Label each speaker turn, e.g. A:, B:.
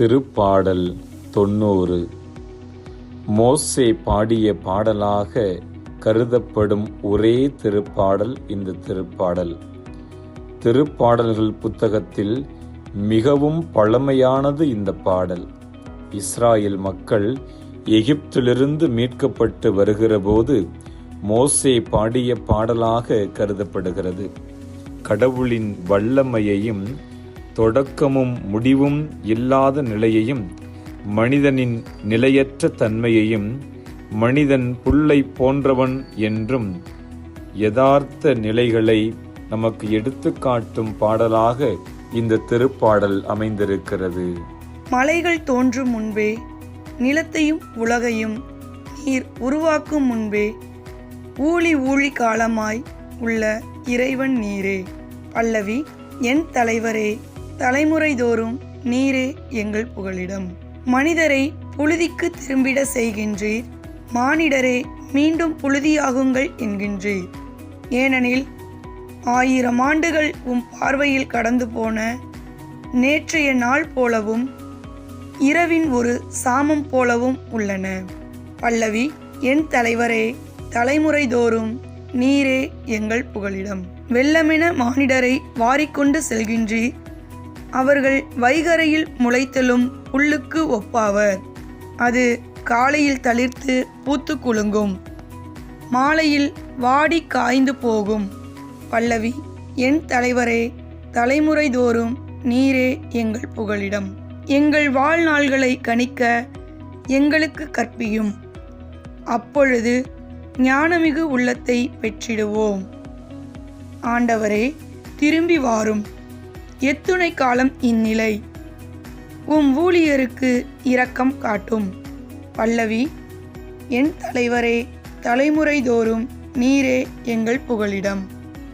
A: திருப்பாடல் தொண்ணூறு. மோசே பாடிய பாடலாக கருதப்படும் ஒரே திருப்பாடல் இந்த திருப்பாடல். திருப்பாடல்கள் புத்தகத்தில் மிகவும் பழமையானது இந்த பாடல். இஸ்ராயல் மக்கள் எகிப்திலிருந்து மீட்கப்பட்டு வருகிறபோது மோசே பாடிய பாடலாக கருதப்படுகிறது. கடவுளின் வல்லமையையும் தொடக்கமும் முடிவும் இல்லாத நிலையையும் மனிதனின் நிலையற்ற தன்மையையும் மனிதன் புல்லை போன்றவன் என்றும் யதார்த்த நிலைகளை நமக்கு எடுத்துக்காட்டும் பாடலாக இந்த திருப்பாடல் அமைந்திருக்கிறது.
B: மலைகள் தோன்றும் முன்பே நிலத்தையும் உலகையும் நீர் உருவாக்கும் முன்பே ஊழி ஊழி காலமாய் உள்ள இறைவன் நீரே. பல்லவி என் தலைவரே. தலைமுறைதோறும் நீரே எங்கள் புகலிடம். மனிதரை புழுதிக்கு திரும்பிட செய்கின்றீர். மானிடரே மீண்டும் புழுதியாகுங்கள் என்கின்றீர். ஏனெனில் ஆயிரம் ஆண்டுகள் உம் பார்வையில் கடந்து போன நேற்றைய நாள் போலவும் இரவின் ஒரு சாமம் போலவும் உள்ளன. பல்லவி என் தலைவரே தலைமுறைதோறும் நீரே எங்கள் புகலிடம். வெள்ளமென மானிடரை வாரிக்கொண்டு செல்கின்றீர். அவர்கள் வைகரையில் முளைத்தலும் புல்லுக்கு ஒப்பாவர். அது காலையில் தளிர்த்து பூத்து குலுங்கும். மாலையில் வாடி காய்ந்து போகும். பல்லவி என் தலைவரே தலைமுறைதோறும் நீரே எங்கள் புகலிடம். எங்கள் வாழ்நாள்களை கணிக்க எங்களுக்கு கற்பியும். அப்பொழுது ஞானமிகு உள்ளத்தை பெற்றிடுவோம். ஆண்டவரே திரும்பி வாரும். எத்துணை காலம் இந்நிலை. உம் ஊழியருக்கு இரக்கம் காட்டும். பல்லவி என் தலைவரே தலைமுறைதோறும் நீரே எங்கள் புகலிடம்.